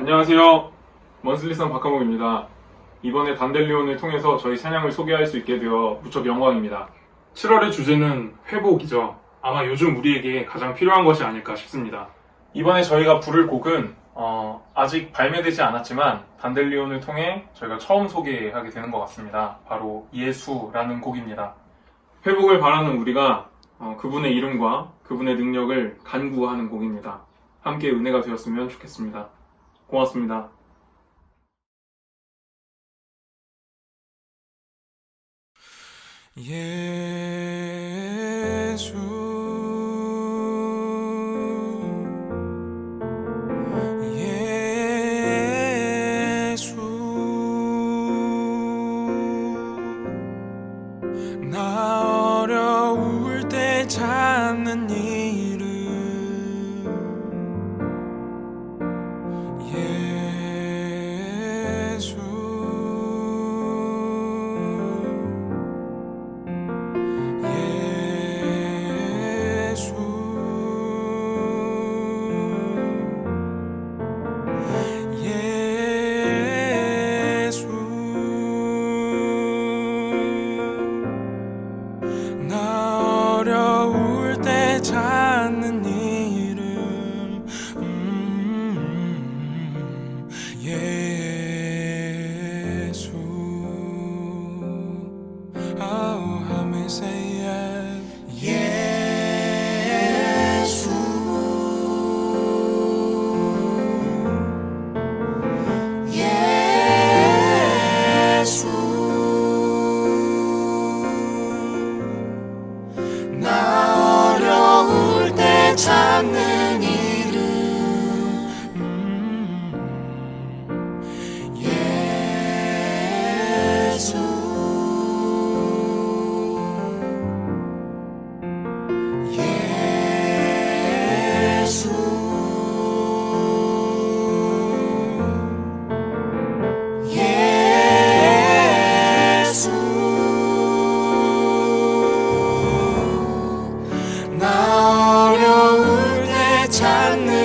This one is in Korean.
안녕하세요. 먼슬리선 박하목입니다. 이번에 단델리온을 통해서 저희 찬양을 소개할 수 있게 되어 무척 영광입니다. 7월의 주제는 회복이죠. 아마 요즘 우리에게 가장 필요한 것이 아닐까 싶습니다. 이번에 저희가 부를 곡은 어, 아직 발매되지 않았지만 단델리온을 통해 저희가 처음 소개하게 되는 것 같습니다. 바로 예수라는 곡입니다. 회복을 바라는 우리가 어, 그분의 이름과 그분의 능력을 간구하는 곡입니다. 함께 은혜가 되었으면 좋겠습니다. 고맙습니다. 예수 예수 찾는 않는